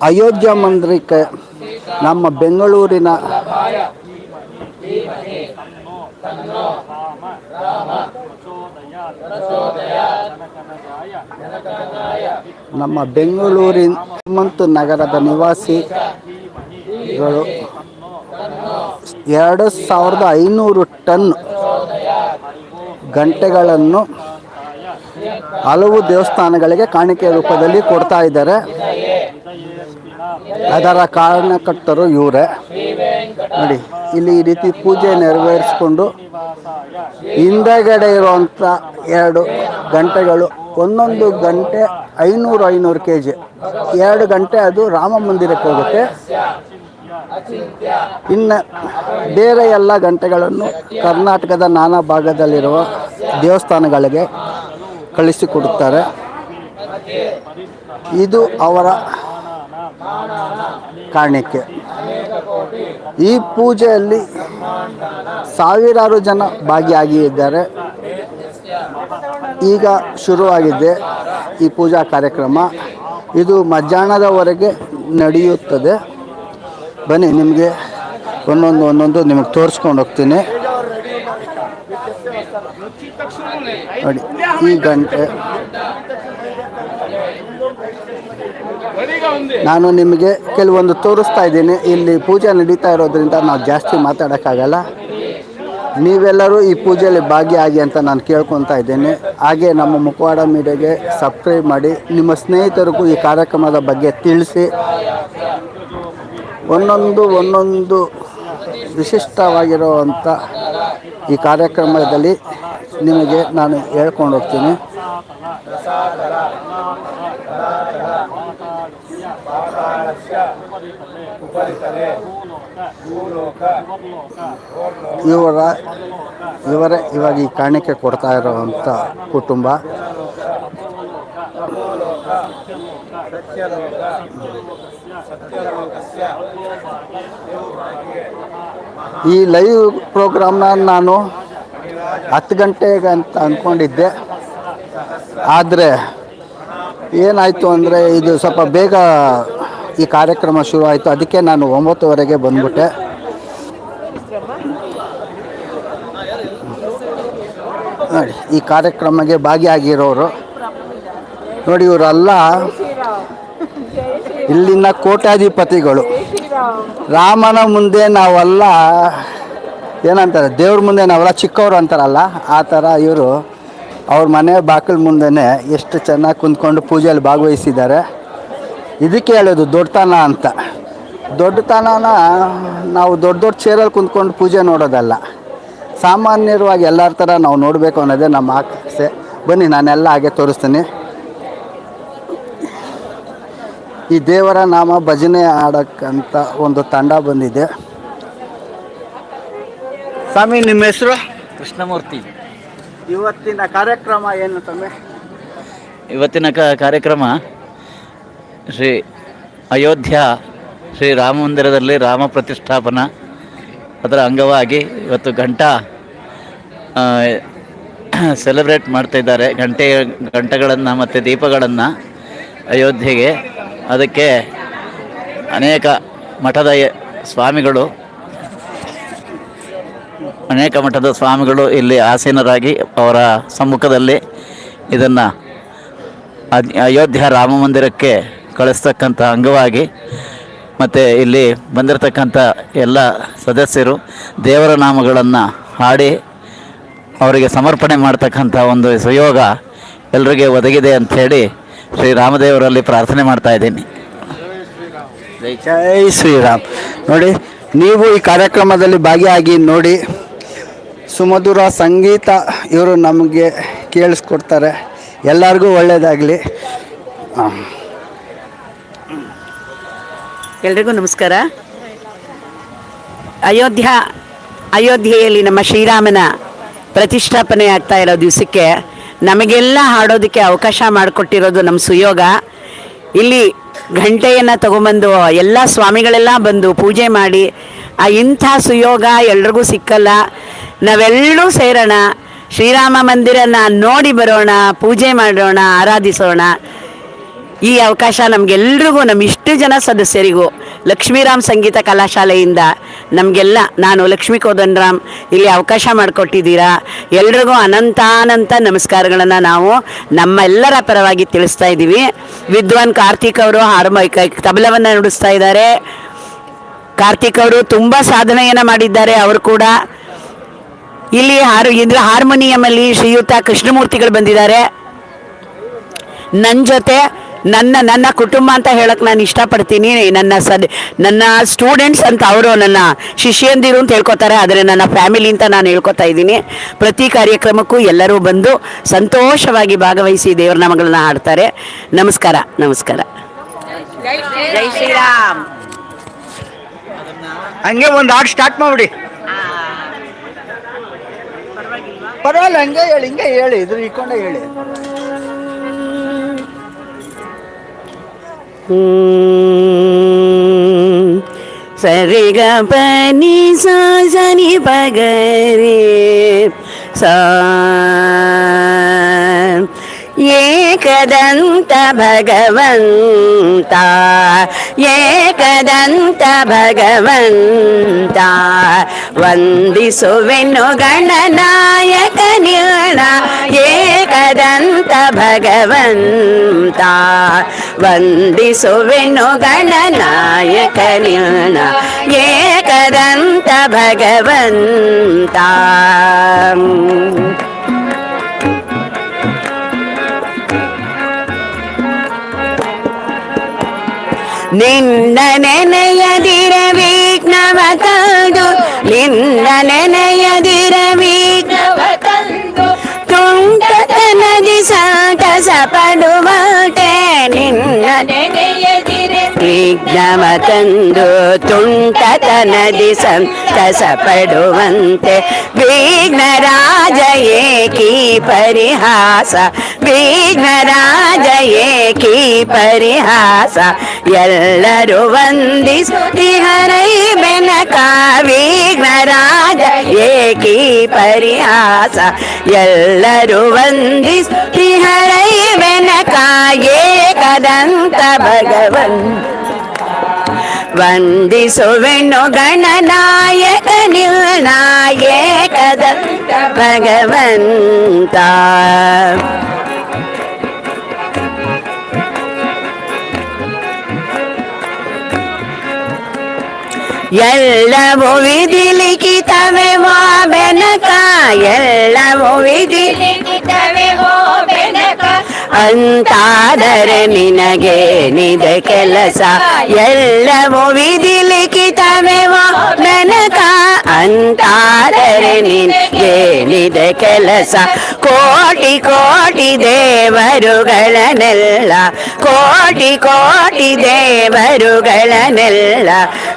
ಅಯೋಧ್ಯ ಮಂದಿರಕ್ಕೆ ನಮ್ಮ ಬೆಂಗಳೂರಿನ ನಮ್ಮ ಬೆಂಗಳೂರಿನ ಹನುಮಂತು ನಗರದ ನಿವಾಸಿಗಳು ಎರಡು ಸಾವಿರದ ಐನೂರು ಟನ್ ಗಂಟೆಗಳನ್ನು ಹಲವು ದೇವಸ್ಥಾನಗಳಿಗೆ ಕಾಣಿಕೆ ರೂಪದಲ್ಲಿ ಕೊಡ್ತಾ ಇದ್ದಾರೆ. ಅದರ ಕಾರಣಕರ್ತರು ಇವರೇ. ನೋಡಿ, ಇಲ್ಲಿ ಈ ರೀತಿ ಪೂಜೆ ನೆರವೇರಿಸ್ಕೊಂಡು ಹಿಂದೆಗಡೆ ಇರುವಂಥ ಎರಡು ಗಂಟೆಗಳು, ಒಂದೊಂದು ಗಂಟೆ ಐನೂರು ಐನೂರು ಕೆ ಜಿ ಎರಡು ಗಂಟೆ ಅದು ರಾಮ ಮಂದಿರಕ್ಕೆ ಹೋಗುತ್ತೆ. ಇನ್ನು ಬೇರೆ ಎಲ್ಲ ಗಂಟೆಗಳನ್ನು ಕರ್ನಾಟಕದ ನಾನಾ ಭಾಗದಲ್ಲಿರುವ ದೇವಸ್ಥಾನಗಳಿಗೆ ಕಳಿಸಿಕೊಡುತ್ತಾರೆ. ಇದು ಅವರ ಕಾಣಿಕೆ ಈ ಪೂಜೆಯಲ್ಲಿ ಸಾವಿರಾರು ಜನ ಭಾಗಿಯಾಗಿ ಇದ್ದಾರೆ ಈಗ ಶುರುವಾಗಿದೆ ಈ ಪೂಜಾ ಕಾರ್ಯಕ್ರಮ. ಇದು ಮಧ್ಯಾಹ್ನದವರೆಗೆ ನಡೆಯುತ್ತದೆ. ಬನ್ನಿ, ನಿಮಗೆ ಒಂದೊಂದು ಒಂದೊಂದು ನಿಮಗೆ ತೋರಿಸ್ಕೊಂಡು ಹೋಗ್ತೀನಿ. ನೋಡಿ, ಈ ಗಂಟೆ ನಾನು ನಿಮಗೆ ಕೆಲವೊಂದು ತೋರಿಸ್ತಾ ಇದ್ದೀನಿ. ಇಲ್ಲಿ ಪೂಜೆ ನಡೀತಾ ಇರೋದ್ರಿಂದ ನಾವು ಜಾಸ್ತಿ ಮಾತಾಡೋಕ್ಕಾಗಲ್ಲ. ನೀವೆಲ್ಲರೂ ಈ ಪೂಜೆಯಲ್ಲಿ ಭಾಗಿಯಾಗಿ ಅಂತ ನಾನು ಕೇಳ್ಕೊತಾ ಇದ್ದೀನಿ. ಹಾಗೆ ನಮ್ಮ ಮುಖವಾಡ ಮೀಡಿಯಾಗೆ ಸಬ್ಸ್ಕ್ರೈಬ್ ಮಾಡಿ, ನಿಮ್ಮ ಸ್ನೇಹಿತರಿಗೂ ಈ ಕಾರ್ಯಕ್ರಮದ ಬಗ್ಗೆ ತಿಳಿಸಿ. ಒಂದೊಂದು ಒಂದೊಂದು ವಿಶಿಷ್ಟವಾಗಿರುವಂಥ ಈ ಕಾರ್ಯಕ್ರಮದಲ್ಲಿ ನಿಮಗೆ ನಾನು ಹೇಳ್ಕೊಂಡು ಹೋಗ್ತೀನಿ. ಇವರ ಇವರೇ ಇವಾಗ ಈ ಕಾಣಿಕೆ ಕೊಡ್ತಾ ಇರೋವಂಥ ಕುಟುಂಬ. ಈ ಲೈವ್ ಪ್ರೋಗ್ರಾಮ್ನ ನಾನು ಹತ್ತು ಗಂಟೆಗೆ ಅಂತ ಅಂದ್ಕೊಂಡಿದ್ದೆ. ಆದರೆ ಏನಾಯಿತು ಅಂದರೆ ಇದು ಸ್ವಲ್ಪ ಬೇಗ ಈ ಕಾರ್ಯಕ್ರಮ ಶುರು ಆಯಿತು ಅದಕ್ಕೆ ನಾನು ಒಂಬತ್ತುವರೆಗೆ ಬಂದ್ಬಿಟ್ಟೆ. ನೋಡಿ, ಈ ಕಾರ್ಯಕ್ರಮಕ್ಕೆ ಭಾಗಿಯಾಗಿರೋರು. ನೋಡಿ, ಇವರೆಲ್ಲ ಇಲ್ಲಿನ ಕೋಟ್ಯಾಧಿಪತಿಗಳು. ರಾಮನ ಮುಂದೆ ನಾವೆಲ್ಲ ಏನಂತಾರೆ, ದೇವ್ರ ಮುಂದೆ ನಾವೆಲ್ಲ ಚಿಕ್ಕವರು ಅಂತಾರಲ್ಲ, ಆ ಥರ ಇವರು ಅವ್ರ ಮನೆ ಬಾಕಲ್ ಮುಂದೆನೇ ಎಷ್ಟು ಚೆನ್ನಾಗಿ ಕುಂತ್ಕೊಂಡು ಪೂಜೆಯಲ್ಲಿ ಭಾಗವಹಿಸಿದ್ದಾರೆ. ಇದಕ್ಕೆ ಹೇಳೋದು ದೊಡ್ಡತನ ಅಂತ. ದೊಡ್ಡತನನ ನಾವು ದೊಡ್ಡ ದೊಡ್ಡ ಚೇರಲ್ಲಿ ಕುಂತ್ಕೊಂಡು ಪೂಜೆ ನೋಡೋದಲ್ಲ. ಸಾಮಾನ್ಯವಾಗಿ ಎಲ್ಲರ ಥರ ನಾವು ನೋಡಬೇಕು ಅನ್ನೋದೇ ನಮ್ಮ ಆಸೆ. ಬನ್ನಿ ನಾನೆಲ್ಲ ಹಾಗೆ ತೋರಿಸ್ತೀನಿ. ಈ ದೇವರ ನಾಮ ಭಜನೆ ಆಡೋಕ್ಕಂತ ಒಂದು ತಂಡ ಬಂದಿದೆ. ಸ್ವಾಮಿ ನಿಮ್ಮ ಹೆಸರು? ಕೃಷ್ಣಮೂರ್ತಿ. ಇವತ್ತಿನ ಕಾರ್ಯಕ್ರಮ ಏನು ತಮ್ಮೆ? ಇವತ್ತಿನ ಕಾರ್ಯಕ್ರಮ ಶ್ರೀ ಅಯೋಧ್ಯ, ಶ್ರೀ ರಾಮ ಮಂದಿರದಲ್ಲಿ ರಾಮ ಪ್ರತಿಷ್ಠಾಪನ. ಅದರ ಅಂಗವಾಗಿ ಇವತ್ತು ಗಂಟಾ ಸೆಲೆಬ್ರೇಟ್ ಮಾಡ್ತಾ ಇದ್ದಾರೆ. ಗಂಟೆ ಗಂಟೆಗಳನ್ನು ಮತ್ತು ದೀಪಗಳನ್ನು ಅಯೋಧ್ಯೆಗೆ. ಅದಕ್ಕೆ ಅನೇಕ ಮಠದ ಸ್ವಾಮಿಗಳು ಅನೇಕ ಮಠದ ಸ್ವಾಮಿಗಳು ಇಲ್ಲಿ ಆಸೀನರಾಗಿ ಅವರ ಸಮ್ಮುಖದಲ್ಲಿ ಇದನ್ನು ಅಯೋಧ್ಯ ರಾಮ ಮಂದಿರಕ್ಕೆ ಕಳಿಸ್ತಕ್ಕಂಥ ಅಂಗವಾಗಿ ಮತ್ತು ಇಲ್ಲಿ ಬಂದಿರತಕ್ಕಂಥ ಎಲ್ಲ ಸದಸ್ಯರು ದೇವರ ನಾಮಗಳನ್ನು ಹಾಡಿ ಅವರಿಗೆ ಸಮರ್ಪಣೆ ಮಾಡ್ತಕ್ಕಂಥ ಒಂದು ಸುಯೋಗ ಎಲ್ರಿಗೆ ಒದಗಿದೆ ಅಂಥೇಳಿ ಶ್ರೀ ರಾಮದೇವರಲ್ಲಿ ಪ್ರಾರ್ಥನೆ ಮಾಡ್ತಾ ಇದ್ದೀನಿ. ಜೈ ಶ್ರೀರಾಮ್. ನೋಡಿ, ನೀವು ಈ ಕಾರ್ಯಕ್ರಮದಲ್ಲಿ ಭಾಗಿಯಾಗಿ ನೋಡಿ ಸುಮಧುರ ಸಂಗೀತ ಇವರು ನಮಗೆ ಕೇಳಿಸ್ಕೊಡ್ತಾರೆ. ಎಲ್ಲರಿಗೂ ಒಳ್ಳೆಯದಾಗಲಿ ಎಲ್ರಿಗೂ ನಮಸ್ಕಾರ. ಅಯೋಧ್ಯ, ಅಯೋಧ್ಯೆಯಲ್ಲಿ ನಮ್ಮ ಶ್ರೀರಾಮನ ಪ್ರತಿಷ್ಠಾಪನೆ ಆಗ್ತಾ ಇರೋ ದಿವಸಕ್ಕೆ ನಮಗೆಲ್ಲ ಹಾಡೋದಕ್ಕೆ ಅವಕಾಶ ಮಾಡಿಕೊಟ್ಟಿರೋದು ನಮ್ಮ ಸುಯೋಗ. ಇಲ್ಲಿ ಘಂಟೆಯನ್ನು ತಗೊಂಬಂದು ಎಲ್ಲ ಸ್ವಾಮಿಗಳೆಲ್ಲ ಬಂದು ಪೂಜೆ ಮಾಡಿ ಆ ಇಂಥ ಸುಯೋಗ ಎಲ್ರಿಗೂ ಸಿಕ್ಕಲ್ಲ. ನಾವೆಲ್ಲರೂ ಸೇರೋಣ. ಶ್ರೀರಾಮ ಮಂದಿರನ ನೋಡಿ ಬರೋಣ, ಪೂಜೆ ಮಾಡೋಣ, ಆರಾಧಿಸೋಣ. ಈ ಅವಕಾಶ ನಮಗೆಲ್ರಿಗೂ ನಮ್ಮ ಇಷ್ಟು ಜನ ಸದಸ್ಯರಿಗೂ ಲಕ್ಷ್ಮೀರಾಮ್ ಸಂಗೀತ ಕಲಾಶಾಲೆಯಿಂದ ನಮಗೆಲ್ಲ, ನಾನು ಲಕ್ಷ್ಮೀ ರಾಮ್ ಇಲ್ಲಿ ಅವಕಾಶ ಮಾಡಿಕೊಟ್ಟಿದ್ದೀರಾ. ಎಲ್ರಿಗೂ ಅನಂತಾನಂತ ನಮಸ್ಕಾರಗಳನ್ನು ನಾವು ನಮ್ಮೆಲ್ಲರ ಪರವಾಗಿ ತಿಳಿಸ್ತಾ ಇದ್ದೀವಿ. ವಿದ್ವಾನ್ ಕಾರ್ತಿಕ್ ಅವರು ಹಾರ್ಮೋನಿಕ ತಬಲವನ್ನು ನುಡಿಸ್ತಾ ಇದ್ದಾರೆ. ಕಾರ್ತಿಕ್ ಅವರು ತುಂಬ ಸಾಧನೆಯನ್ನು ಮಾಡಿದ್ದಾರೆ, ಅವರು ಕೂಡ. ಇಲ್ಲಿ ಹಾರು, ಇಂದ್ರ ಹಾರ್ಮೋನಿಯಮಲ್ಲಿ ಶ್ರೀಯುತ ಕೃಷ್ಣಮೂರ್ತಿಗಳು ಬಂದಿದ್ದಾರೆ. ನನ್ನ ಜೊತೆ, ನನ್ನ ನನ್ನ ಕುಟುಂಬ ಅಂತ ಹೇಳಕ್ಕೆ ನಾನು ಇಷ್ಟಪಡ್ತೀನಿ. ನನ್ನ ಸದ್, ನನ್ನ ಸ್ಟೂಡೆಂಟ್ಸ್ ಅಂತ ಅವರು ನನ್ನ ಶಿಷ್ಯಂದಿರು ಅಂತ ಹೇಳ್ಕೊತಾರೆ, ಆದರೆ ನನ್ನ ಫ್ಯಾಮಿಲಿ ಅಂತ ನಾನು ಹೇಳ್ಕೊತಾ ಇದ್ದೀನಿ. ಪ್ರತಿ ಕಾರ್ಯಕ್ರಮಕ್ಕೂ ಎಲ್ಲರೂ ಬಂದು ಸಂತೋಷವಾಗಿ ಭಾಗವಹಿಸಿ ದೇವರ ನಾಮಗಳನ್ನ ಹಾಡ್ತಾರೆ. ನಮಸ್ಕಾರ ನಮಸ್ಕಾರ. ಜೈ ಶ್ರೀರಾಮ್. ಹಂಗೆ ಒಂದು ಹಾಡು ಸ್ಟಾರ್ಟ್ ಮಾಡ್ಬಿಡಿ. ಪರವಾಗಿಲ್ಲ ಹಂಗೆ ಹೇಳಿ ಹಿಂಗೆ ಹೇಳಿ ಇದ್ರ ಇಟ್ಕೊಂಡೆ ಹೇಳಿ. ಸರಿ ಗ ಪನಿ ಸಾ ಸನಿ ಪಗರಿ ಸಾ ಏಕದಂತ ಭಗವಂತ ಏಕದಂತ ಭಗವಂತ. ವಂದಿಸುವೆನು ಗಣನಾಯಕ ನಿರ್ಣ ಏಕದಂತ ಭಗವಂತ. ವಂದಿಸುವೆನು ಗಣನಾಯಕ ನಿರ್ಣ ಏಕದಂತ ಭಗವಂತ. ನಿನ್ನ ನೆನೆಯದಿರ ವಿಘ್ನವ ತಂದು ನಿನ್ನ ನೆನೆಯದಿರ ವಿಘ್ನವ ತಂದು ತುಂಟತನದಿ ಸಂತಸ ಪಡುವಂತೆ ನಿನ್ನ ನೆನೆಯದಿರ ವಿಘ್ನವ ತಂದು ತುಂಟತನದಿ ಸಂತಸ ಪಡುವಂತೆ ವಿಘ್ನರಾಜ ಏಕಿ ಪರಿಹಾಸ ವಿಘ್ನರಾಜ ಏಕಿ ಪರಿಹಾಸ. ಎಲ್ಲರೂ ವಂದಿಸುತ್ತಿ ಹರೈ ಬೆನಕ ವಿಘ್ನರಾಜ ಏಕಿ ಪರಿಹಾಸ. ಎಲ್ಲರೂ ವಂದಿಸುತ್ತಿ ಹರೈ ಬೆನಕ ಏಕದಂತ ಭಗವನ್. ವಂದಿಸುವೆನು ಗಣನಾಯಕ ನಿರ್ಣಾಯಕದಂತ ಭಗವಂತ. ಎಲ್ಲವೂ ವಿಧಿಲಿಖಿತವೇ ಮಾ ಬೆನಕ, ಎಲ್ಲವೂ ವಿಧಿಲಿಖಿತವೇ ಹೋ ಬೆನಕ. ಅಂತಾದರೆ ನಿನಗೆ ನಿದ ಕೆಲಸ, ಎಲ್ಲವೂ ವಿಧಿ ಮಾ ಬೆನಕ ಅಂತಾದರೆ ನಿನಗೇನಿದೆ ಕೆಲಸ ಕೋಟಿ ಕೋಟಿ ದೇವರುಗಳನ್ನೆಲ್ಲ ಕೋಟಿ ಕೋಟಿ ದೇವರುಗಳನ್ನೆಲ್ಲ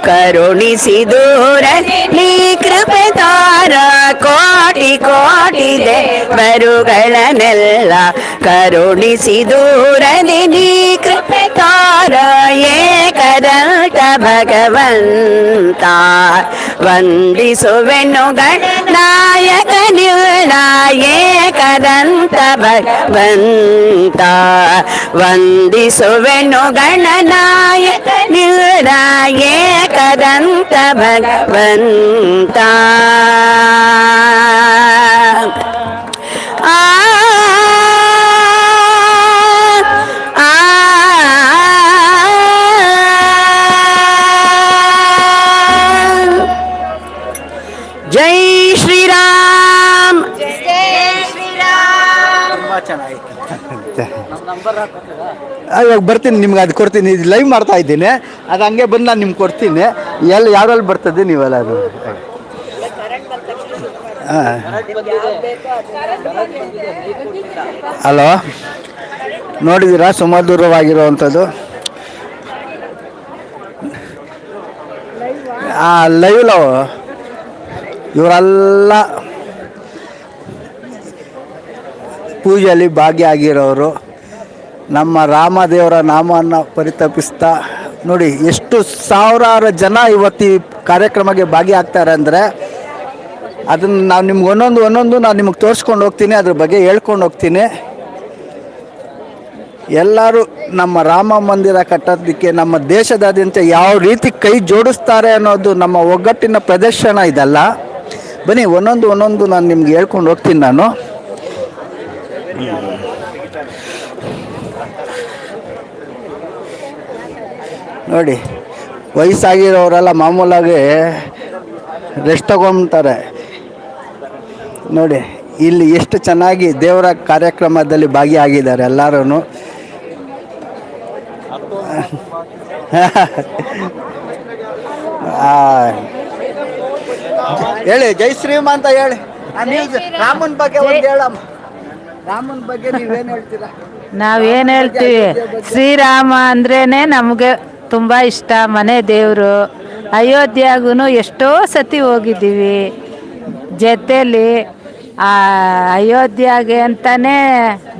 ಕರುಣಿಸಿ ದೂರ ನೀ ಕೃಪೆ ತಾರ ಕೋಟಿ ಕೋಟಿ ದೇವರುಗಳನ್ನೆಲ್ಲ ಕರುಣಿಸಿ ದೂರದಿ ನೀ ಕೃಪೆ ತಾರ ಏಕದಂತ ಭಗವಂತ. ವಂದಿಸುವೆನು ಗಣನಾಯಕ ನಿರ್ಣಾಯಕದಂತ ಭಗವಂತ. ವಂದಿಸುವೆನು ಗಣನಾಯಕ ನಿರ್ಣಾಯಕದಂತ ಭಗವಂತ. ಜೈ ಶ್ರೀರಾಮ್. ಇವಾಗ ಬರ್ತೀನಿ ನಿಮ್ಗೆ ಅದು ಕೊಡ್ತೀನಿ. ಇದು ಲೈವ್ ಮಾಡ್ತಾ ಇದ್ದೀನಿ. ಅದು ಹಂಗೆ ಬಂದು ನಾನು ನಿಮ್ಗೆ ಕೊಡ್ತೀನಿ. ಎಲ್ಲಿ ಯಾವ್ದ್ರಲ್ಲಿ ಬರ್ತದೆ ನೀವೆಲ್ಲ ಅದು? ಹಾಂ. ಹಲೋ? ನೋಡಿದ್ದೀರಾ? ಸುಮಧುರವಾಗಿರುವಂಥದ್ದು ಆ ಲೈವ್ ಲವ್ ಇವರೆಲ್ಲ ಪೂಜೆಯಲ್ಲಿ ಭಾಗಿಯಾಗಿರೋರು, ನಮ್ಮ ರಾಮದೇವರ ನಾಮವನ್ನು ಪರಿತಪಿಸ್ತಾ, ನೋಡಿ ಎಷ್ಟು ಸಾವಿರಾರು ಜನ ಇವತ್ತು ಈ ಕಾರ್ಯಕ್ರಮಕ್ಕೆ ಭಾಗಿಯಾಗ್ತಾರೆ ಅಂದರೆ, ಅದನ್ನು ನಾವು ನಿಮ್ಗೆ ಒಂದೊಂದು ಒಂದೊಂದು ನಾನು ನಿಮಗೆ ತೋರಿಸ್ಕೊಂಡು ಹೋಗ್ತೀನಿ, ಅದ್ರ ಬಗ್ಗೆ ಹೇಳ್ಕೊಂಡು ಹೋಗ್ತೀನಿ. ಎಲ್ಲರೂ ನಮ್ಮ ರಾಮ ಮಂದಿರ ಕಟ್ಟೋದಕ್ಕೆ, ನಮ್ಮ ದೇಶದಾದ್ಯಂತ ಯಾವ ರೀತಿ ಕೈ ಜೋಡಿಸ್ತಾರೆ ಅನ್ನೋದು ನಮ್ಮ ಒಗ್ಗಟ್ಟಿನ ಪ್ರದರ್ಶನ ಇದಲ್ಲ. ಬನ್ನಿ, ಒಂದೊಂದು ಒಂದೊಂದು ನಾನು ನಿಮ್ಗೆ ಹೇಳ್ಕೊಂಡು ಹೋಗ್ತೀನಿ ನಾನು. ನೋಡಿ, ವಯಸ್ಸಾಗಿರೋರೆಲ್ಲ ಮಾಮೂಲಾಗಿ ರೆಸ್ಟ್ ತಗೊಂತಾರೆ. ನೋಡಿ, ಇಲ್ಲಿ ಎಷ್ಟು ಚೆನ್ನಾಗಿ ದೇವರ ಕಾರ್ಯಕ್ರಮದಲ್ಲಿ ಭಾಗಿಯಾಗಿದ್ದಾರೆ ಎಲ್ಲರೂ ಹೇಳಿ ಜೈ ಶ್ರೀಮ ಅಂತ ಹೇಳಿ. ಆ, ನೀವು ರಾಮನ್ ಬಗ್ಗೆ ಒಂದು ಹೇಳಮ್ಮ. ರಾಮನ್ ಬಗ್ಗೆ ನೀವೇನು ಹೇಳ್ತೀರಾ? ನಾವೇನು ಹೇಳ್ತೀವಿ? ಶ್ರೀರಾಮ ಅಂದ್ರೇನೆ ನಮಗೆ ತುಂಬ ಇಷ್ಟ ಮನೆ ದೇವರು. ಅಯೋಧ್ಯೆಗೂ ಎಷ್ಟೋ ಸತಿ ಹೋಗಿದ್ದೀವಿ. ಜೊತೆಲಿ ಆ ಅಯೋಧ್ಯೆಗೆ ಅಂತಾನೆ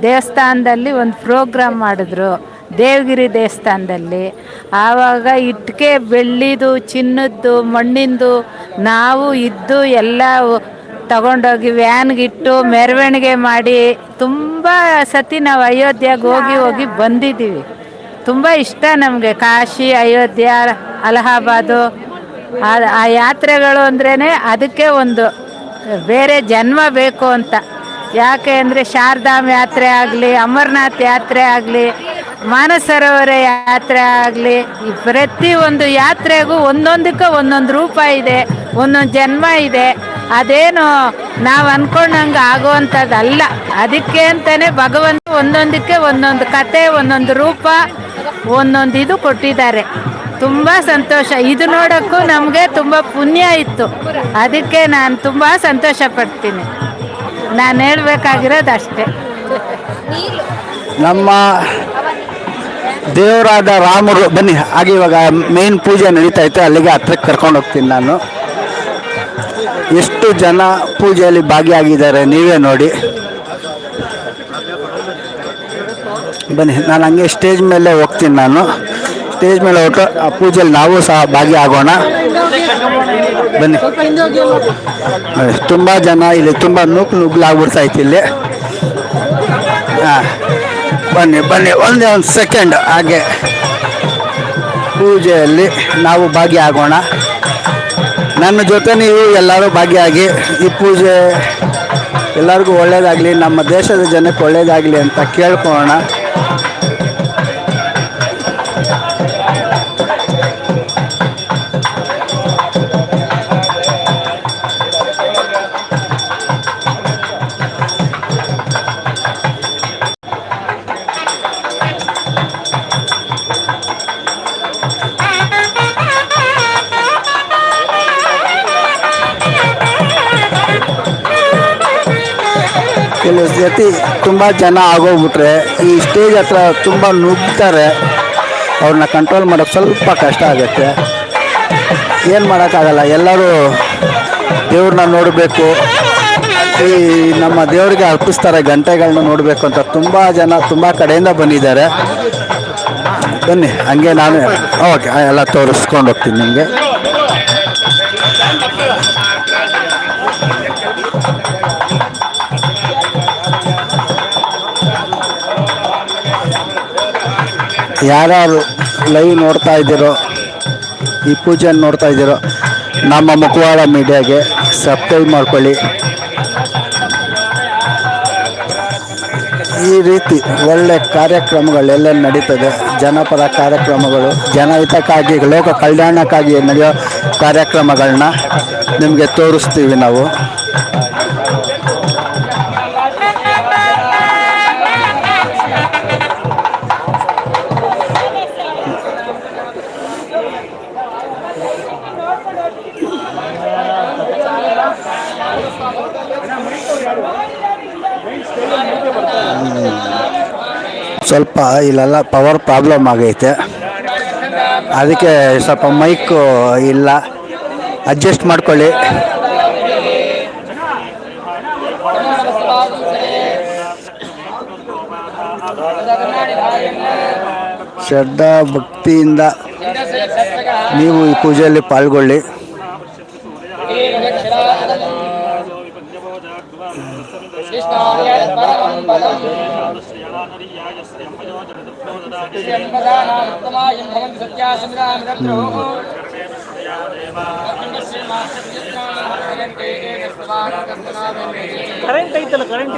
ದೇವಸ್ಥಾನದಲ್ಲಿ ಒಂದು ಪ್ರೋಗ್ರಾಮ್ ಮಾಡಿದ್ರು. ದೇವಗಿರಿ ದೇವಸ್ಥಾನದಲ್ಲಿ. ಆವಾಗ ಇಟ್ಟಿಗೆ ಬೆಳ್ಳಿದು, ಚಿನ್ನದ್ದು, ಮಣ್ಣಿಂದು ನಾವು ಇದ್ದು ಎಲ್ಲ ತಗೊಂಡೋಗಿ ವ್ಯಾನ್ಗಿಟ್ಟು ಮೆರವಣಿಗೆ ಮಾಡಿ ತುಂಬ ಸತಿ ನಾವು ಅಯೋಧ್ಯೆಗೆ ಹೋಗಿ ಹೋಗಿ ಬಂದಿದ್ದೀವಿ. ತುಂಬ ಇಷ್ಟ ನಮಗೆ ಕಾಶಿ, ಅಯೋಧ್ಯೆ, ಅಲಹಾಬಾದು. ಆ ಆ ಯಾತ್ರೆಗಳು ಅಂದ್ರೇ ಅದಕ್ಕೆ ಒಂದು ಬೇರೆ ಜನ್ಮ ಬೇಕು ಅಂತ. ಯಾಕೆ ಅಂದರೆ ಶಾರದಾಮ್ ಯಾತ್ರೆ ಆಗಲಿ, ಅಮರನಾಥ್ ಯಾತ್ರೆ ಆಗಲಿ ಮಾನಸ ಸರೋವರ ಯಾತ್ರೆ ಆಗಲಿ ಪ್ರತಿ ಒಂದು ಯಾತ್ರೆಗೂ ಒಂದೊಂದಕ್ಕೆ ಒಂದೊಂದು ರೂಪ ಇದೆ ಒಂದೊಂದು ಜನ್ಮ ಇದೆ. ಅದೇನು ನಾವು ಅನ್ಕೊಂಡಂಗೆ ಆಗುವಂಥದ್ದಲ್ಲ. ಅದಕ್ಕೆ ಅಂತಲೇ ಭಗವಂತ ಒಂದೊಂದಕ್ಕೆ ಒಂದೊಂದು ಕತೆ ಒಂದೊಂದು ರೂಪ ಒಂದೊಂದು ಇದು ಕೊಟ್ಟಿದ್ದಾರೆ. ತುಂಬ ಸಂತೋಷ. ಇದು ನೋಡೋಕ್ಕೂ ನಮಗೆ ತುಂಬ ಪುಣ್ಯ ಇತ್ತು. ಅದಕ್ಕೆ ನಾನು ತುಂಬ ಸಂತೋಷ ಪಡ್ತೀನಿ. ನಾನು ಹೇಳ್ಬೇಕಾಗಿರೋದು ಅಷ್ಟೇ ನಮ್ಮ ದೇವರಾದ ರಾಮರು, ಬನ್ನಿ, ಹಾಗೆ ಇವಾಗ ಮೇನ್ ಪೂಜೆ ನಡೀತಾ ಇತ್ತು, ಅಲ್ಲಿಗೆ ಹತ್ರಕ್ಕೆ ಕರ್ಕೊಂಡು ಹೋಗ್ತೀನಿ ನಾನು. ಎಷ್ಟು ಜನ ಪೂಜೆಯಲ್ಲಿ ಭಾಗಿಯಾಗಿದ್ದಾರೆ ನೀವೇ ನೋಡಿ. ಬನ್ನಿ, ನಾನು ಹಂಗೆ ಸ್ಟೇಜ್ ಮೇಲೆ ಹೋಗ್ತೀನಿ ನಾನು. ಸ್ಟೇಜ್ ಮೇಲೆ ಹೊಟ್ಟು ಆ ಪೂಜೆಯಲ್ಲಿ ನಾವು ಸಹ ಭಾಗಿಯಾಗೋಣ. ಬನ್ನಿ. ತುಂಬ ಜನ ಇಲ್ಲಿ, ತುಂಬ ನೂಕು ನುಗ್ಲಾಗ್ಬಿಡ್ತಾ ಇತ್ತು ಇಲ್ಲಿ. ಹಾಂ. ಬನ್ನಿ ಬನ್ನಿ, ಒಂದೇ ಒಂದು ಸೆಕೆಂಡ್ ಹಾಗೆ ಪೂಜೆಯಲ್ಲಿ ನಾವು ಭಾಗಿಯಾಗೋಣ. ನನ್ನ ಜೊತೆ ನೀವು ಎಲ್ಲರೂ ಭಾಗಿಯಾಗಿ ಈ ಪೂಜೆ ಎಲ್ಲರಿಗೂ ಒಳ್ಳೆಯದಾಗಲಿ ನಮ್ಮ ದೇಶದ ಜನಕ್ಕೆ ಒಳ್ಳೆಯದಾಗಲಿ ಅಂತ ಕೇಳ್ಕೊಳ್ಳೋಣ. ಕೆಲವು ಸತಿ ತುಂಬ ಜನ ಆಗೋಗ್ಬಿಟ್ರೆ ಈ ಸ್ಟೇಜ್ ಹತ್ರ ತುಂಬ ನುಗ್ತಾರೆ. ಅವ್ರನ್ನ ಕಂಟ್ರೋಲ್ ಮಾಡೋಕೆ ಸ್ವಲ್ಪ ಕಷ್ಟ ಆಗುತ್ತೆ. ಏನು ಮಾಡೋಕ್ಕಾಗಲ್ಲ, ಎಲ್ಲರೂ ದೇವ್ರನ್ನ ನೋಡಬೇಕು. ಈ ನಮ್ಮ ದೇವರಿಗೆ ಅರ್ಪಿಸ್ತಾರೆ ಗಂಟೆಗಳನ್ನ ನೋಡಬೇಕು ಅಂತ ತುಂಬ ಜನ ತುಂಬ ಕಡೆಯಿಂದ ಬಂದಿದ್ದಾರೆ. ಬನ್ನಿ, ಹಂಗೆ ನಾನು, ಓಕೆ, ಎಲ್ಲ ತೋರಿಸ್ಕೊಂಡು ಹೋಗ್ತೀನಿ ನಿಮಗೆ. ಯಾರ್ಯಾರು ಲೈವ್ ನೋಡ್ತಾ ಇದ್ದೀರೋ, ಈ ಪೂಜೆಯನ್ನು ನೋಡ್ತಾ ಇದ್ದೀರೋ, ನಮ್ಮ ಮುಖವಾಡ ಮೀಡಿಯಾಗೆ ಸಬ್ಸ್ಕ್ರೈಬ್ ಮಾಡ್ಕೊಳ್ಳಿ. ಈ ರೀತಿ ಒಳ್ಳೆ ಕಾರ್ಯಕ್ರಮಗಳೆಲ್ಲ ನಡೀತದೆ. ಜನಪರ ಕಾರ್ಯಕ್ರಮಗಳು, ಜನಹಿತಕ್ಕಾಗಿ, ಲೋಕ ಕಲ್ಯಾಣಕ್ಕಾಗಿ ನಡೆಯೋ ಕಾರ್ಯಕ್ರಮಗಳನ್ನ ನಿಮಗೆ ತೋರಿಸ್ತೀವಿ ನಾವು. ಇಲ್ಲೆಲ್ಲ ಪವರ್ ಪ್ರಾಬ್ಲಮ್ ಆಗೈತೆ. ಅದಕ್ಕೆ ಸ್ವಲ್ಪ ಮೈಕು ಇಲ್ಲ. ಅಡ್ಜಸ್ಟ್ ಮಾಡ್ಕೊಳ್ಳಿ. ಶ್ರದ್ಧಾ ಭಕ್ತಿಯಿಂದ ನೀವು ಈ ಪೂಜೆಯಲ್ಲಿ ಪಾಲ್ಗೊಳ್ಳಿ. ಕರೆಂಟ್ ಐತಲ್ಲ ಕರೆಂಟ್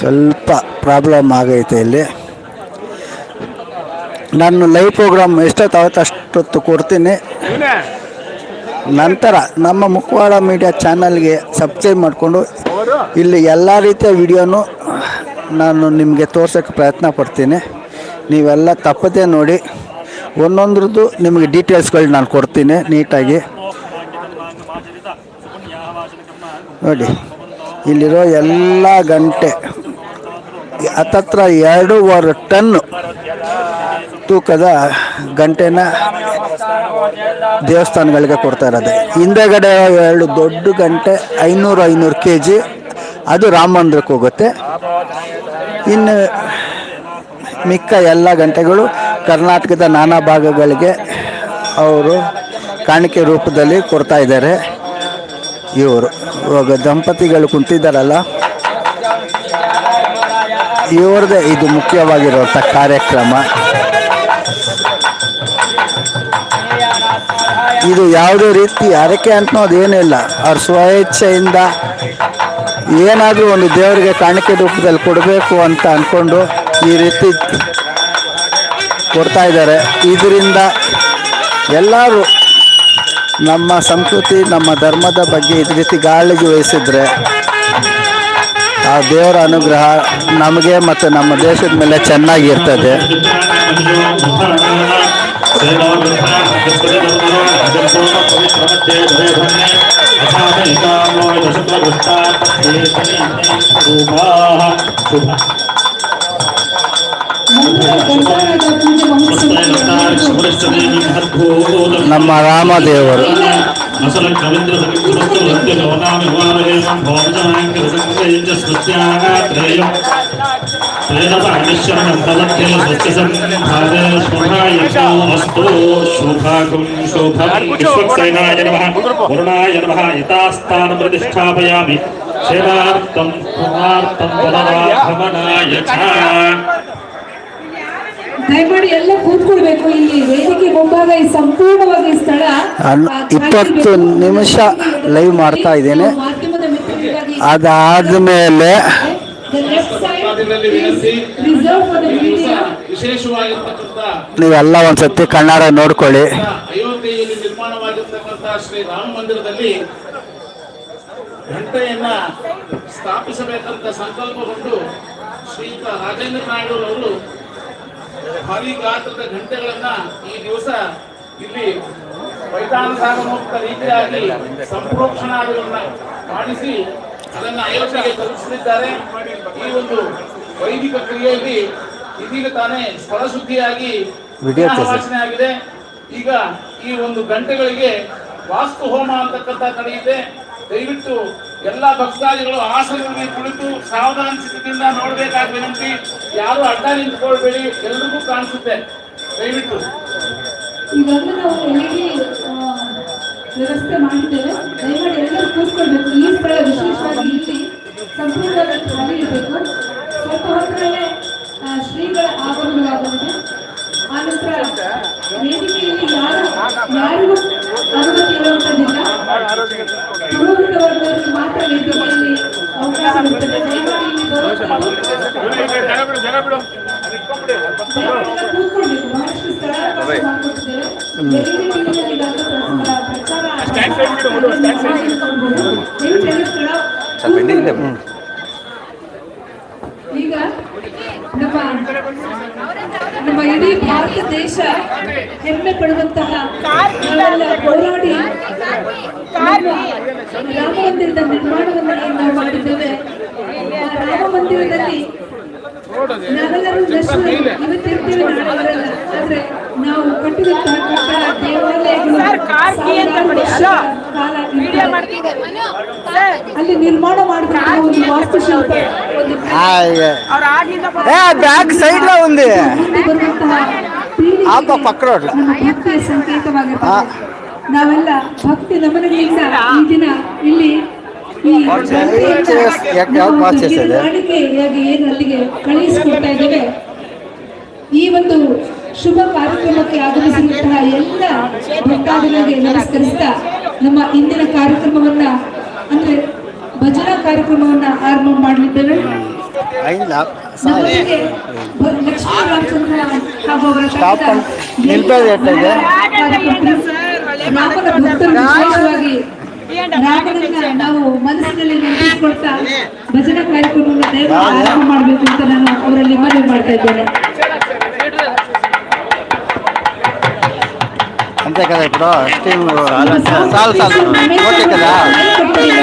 ಸ್ವಲ್ಪ ಪ್ರಾಬ್ಲಮ್ ಆಗೈತೆ ಇಲ್ಲಿ. ನಾನು ಲೈವ್ ಪ್ರೋಗ್ರಾಮ್ ಎಷ್ಟೊತ್ತಾಗುತ್ತೆ ಅಷ್ಟೊತ್ತು ಕೊಡ್ತೀನಿ. ನಂತರ ನಮ್ಮ ಮುಖವಾಡ ಮೀಡಿಯಾ ಚಾನಲ್ಗೆ ಸಬ್ಸ್ಕ್ರೈಬ್ ಮಾಡಿಕೊಂಡು ಇಲ್ಲಿ ಎಲ್ಲ ರೀತಿಯ ವಿಡಿಯೋನು ನಾನು ನಿಮಗೆ ತೋರ್ಸೋಕ್ಕೆ ಪ್ರಯತ್ನ ಪಡ್ತೀನಿ. ನೀವೆಲ್ಲ ತಪ್ಪದೇ ನೋಡಿ. ಒಂದೊಂದ್ರದ್ದು ನಿಮಗೆ ಡೀಟೇಲ್ಸ್ಗಳು ನಾನು ಕೊಡ್ತೀನಿ ನೀಟಾಗಿ. ನೋಡಿ, ಇಲ್ಲಿರೋ ಎಲ್ಲ ಗಂಟೆ, ಹತ್ತತ್ರ ಎರಡೂವರೆ ಟನ್ ತೂಕದ ಗಂಟೆನ ದೇವಸ್ಥಾನಗಳಿಗೆ ಕೊಡ್ತಾ ಇರೋದು. ಹಿಂದೆಗಡೆ ಎರಡು ದೊಡ್ಡ ಗಂಟೆ ಐನೂರು ಐನೂರು ಕೆ ಜಿ ಅದು ರಾಮ ಮಂದಿರಕ್ಕೆ ಹೋಗುತ್ತೆ. ಇನ್ನು ಮಿಕ್ಕ ಎಲ್ಲ ಗಂಟೆಗಳು ಕರ್ನಾಟಕದ ನಾನಾ ಭಾಗಗಳಿಗೆ ಅವರು ಕಾಣಿಕೆ ರೂಪದಲ್ಲಿ ಕೊಡ್ತಾ ಇದ್ದಾರೆ. ಇವರು ಇವಾಗ ದಂಪತಿಗಳು ಕುಂತಿದ್ದಾರಲ್ಲ, ಇವ್ರದ್ದೇ ಇದು ಮುಖ್ಯವಾಗಿರುವಂಥ ಕಾರ್ಯಕ್ರಮ. ಇದು ಯಾವುದೇ ರೀತಿ ಅರಕೆ ಅನ್ನೋದು ಏನಿಲ್ಲ ಅವ್ರ ಸ್ವೇಚ್ಛೆಯಿಂದ ಏನಾದರೂ ಒಂದು ದೇವರಿಗೆ ಕಾಣಿಕೆ ರೂಪದಲ್ಲಿ ಕೊಡಬೇಕು ಅಂತ ಅಂದ್ಕೊಂಡು ಈ ರೀತಿ ಕೊಡ್ತಾ ಇದ್ದಾರೆ. ಇದರಿಂದ ಎಲ್ಲರೂ ನಮ್ಮ ಸಂಸ್ಕೃತಿ, ನಮ್ಮ ಧರ್ಮದ ಬಗ್ಗೆ ಈ ರೀತಿ ಕಾಳಜಿ ವಹಿಸಿದ್ರೆ ಆ ದೇವರ ಅನುಗ್ರಹ ನಮಗೆ ಮತ್ತು ನಮ್ಮ ದೇಶದ ಮೇಲೆ ಚೆನ್ನಾಗಿರ್ತದೆ ನಮ್ಮ ರಾಮದೇವರು. అసలక్షమింద్ర సమస్తు గౌనామి వారే భోజనాంకర సంశయించ స్వస్యాగాత్రేయం ప్రేదపాణిశ్వరణం తదఖ్యల సత్యసంభారే శుభాయతో అస్తు శుభాకం శోభాయ నమ. వరుణాయ ప్రతిష్టాపయామి. ದಯಮಾಡಿ ಎಲ್ಲ ಕೂತ್ಕೊಳ್ಬೇಕು. ಇಲ್ಲಿ ವೇದಿಕೆ ಮುಂಭಾಗ ಈ ಸಂಪೂರ್ಣವಾಗಿ ಸ್ಥಳ. ಇಪ್ಪತ್ತು ನಿಮಿಷ ಲೈವ್ ಮಾಡ್ತಾ ಇದ್ದೇನೆ. media. ವಿಶೇಷವಾಗಿರ್ತಕ್ಕಂಥ ನೀವೆಲ್ಲ ಒಂದ್ಸತಿ ಕಣ್ಣಾರ ನೋಡ್ಕೊಳ್ಳಿ. ಅಯೋಧ್ಯೆಯಲ್ಲಿ ನಿರ್ಮಾಣವಾಗಿರ್ತಕ್ಕಂಥ ಶ್ರೀ ರಾಮ ಮಂದಿರದಲ್ಲಿ ಘಂಟೆಯನ್ನ ಸ್ಥಾಪಿಸಬೇಕಂತ ಸಂಕಲ್ಪಗೊಂಡು ಶ್ರೀಯುತ ರಾಜೇಂದ್ರ ನಾಯ್ಡು ಅವರು ಭಾರಿ ಗಾತ್ರದ ಘಂಟೆಗಳನ್ನ ಈ ದಿವಸ ಇಲ್ಲಿ ವೈಧಾನಸಾಗಮುಕ್ತ ರೀತಿಯಾಗಿ ಸಂಪ್ರೋಕ್ಷಣಾದಿಗಳನ್ನ ಮಾಡಿಸಿ ಅದನ್ನ ಅಯೋಧ್ಯೆಗೆ ತಲುಪಿಸಲಿದ್ದಾರೆ ಈ ಒಂದು ವೈದಿಕ ಕ್ರಿಯೆಯಲ್ಲಿ ಇದೀಗ ತಾನೇ ಸ್ಥಳಶುದ್ಧಿಯಾಗಿ. ವಾಸನೆ ಆಗಿದೆ. ಈಗ ಈ ಒಂದು ಗಂಟೆಗಳಿಗೆ ವಾಸ್ತು ಹೋಮ ಅಂತಕ್ಕಂಥ ನಡೆಯುತ್ತೆ ದಯವಿಟ್ಟು ಎಲ್ಲ ಭಕ್ತಾದಿಗಳು ಆಸನದಲ್ಲಿ ಕುಳಿತು ಸಾವಧಾನ ಸ್ಥಿತಿಯಿಂದ ನೋಡ್ಬೇಕಾದ ವಿನಂತಿ, ಯಾರು ಅಡ್ಡ ನಿಂತ್ಕೊಳ್ಬೇಡಿ, ಎಲ್ರಿಗೂ ಕಾಣಿಸುತ್ತೆ. ದಯವಿಟ್ಟು. ಈಗಾಗಲೇ ನಾವು ಎಲ್ಇಡಿ ವ್ಯವಸ್ಥೆ ಮಾಡಿದ್ದೇವೆ. ದಯಮಾಡಿ ಎಲ್ಲರೂ ಕೂತ್ಕೊಳ್ಬೇಕು. ಈ ಸ್ಥಳ ವಿಶೇಷವಾಗಿ ಇಲ್ಲಿ ಸಂಪೂರ್ಣವಾಗಿ ಖಾಲಿ ಇರಬೇಕು. ಸ್ವಲ್ಪ ಹೊತ್ತರಲ್ಲೇ ಶ್ರೀಗಳ ಆಗಮನವಾಗಲಿದೆ. ಆನಂತರ ವೇದಿಕೆಯಲ್ಲಿ ಯಾರು, ಯಾರಿಗೂ ಅನುಮತಿ ಇರುವಂತದ್ದಿಲ್ಲ ಈಗ ನಮ್ಮ ನಮ್ಮ ಇಡೀ ಭಾರತ ದೇಶ ಹೆಮ್ಮೆ ಪಡುವಂತಹ ಹೋರಾಡಿ ರಾಮ ಮಂದಿರದ ನಿರ್ಮಾಣವನ್ನು ನಾವು ಮಾಡಿದ್ದೇವೆ. ರಾಮ ಮಂದಿರದಲ್ಲಿ ನಾವೆಲ್ಲರೂ ಇವತ್ತಿರ್ತೀವಿ ಆದ್ರೆ ನಾವು ಕಟ್ಟಿದಂತಹ ಕಟ್ಟಡ ದೇವಾಲಯಗಳು. ಅಲ್ಲಿ ನಿರ್ಮಾಣ ಮಾಡಬೇಕು ಒಂದು ವಾಸ್ತುಶಿಲ್ಪ ಬ್ಯಾಕ್ ಸೈಡ್ ఉంది ಬರುವಂತಹ ಆಪ ನಾವೆಲ್ಲ ಭಕ್ತಿ ನಮನಗಳಿಂದ ಈ ದಿನ ಇಲ್ಲಿ ಈ ಒಂದು ಏನು ಅಲ್ಲಿಗೆ ಕಳುಹಿಸಿಕೊಡ್ತಾ ಇದ್ದೇವೆ. ಈ ಒಂದು ಶುಭ ಕಾರ್ಯಕ್ರಮಕ್ಕೆ ಆಗಮಿಸಿದಂತಹ ಎಲ್ಲ ಭಕ್ತಾದಿಗಳಿಗೆ ನಮಸ್ಕರಿಸ್ತಾ ನಮ್ಮ ಇಂದಿನ ಕಾರ್ಯಕ್ರಮವನ್ನ ಅಂದ್ರೆ ಭಜನಾ ಕಾರ್ಯಕ್ರಮವನ್ನ ಆರಂಭ ಮಾಡಲಿದ್ದೇವೆ. ಲಕ್ಷ್ಮೀ ರಾಮಚಂದ್ರ ಹಾಗೂ ಅವರ Stop ತಂಡ ಅಂತ ನಿಲ್ಬೇಡಿ ಅಷ್ಟಾಗೆ. ಕಾರ್ಯಕ್ರಮದಲ್ಲಿ ರಾಮನ ಭಕ್ತರು ವಿಶೇಷವಾಗಿ ರಾಮನನ್ನ ನಾವು ಮನಸ್ಸಿನಲ್ಲಿ ನೆನಪಿಸ್ಕೊಳ್ತಾ ಭಜನಾ ಕಾರ್ಯಕ್ರಮವನ್ನು ದಯಮಾಡಿ ಆರಂಭ ಮಾಡಬೇಕು ಅಂತ ನಾನು ಅವರಲ್ಲಿ ಮನವಿ ಮಾಡ್ತಾ ಇದ್ದೇನೆ ಅಂತೆ కదా ఇప్పుడు స్టీమ్ ನಮ್ಮ ಸಾಲು ಸಾಲು ಸಾಂಸ್ಕೃತಿಕ ಓಕೆ కదా ಕಾರ್ಯಕ್ರಮದಲ್ಲಿ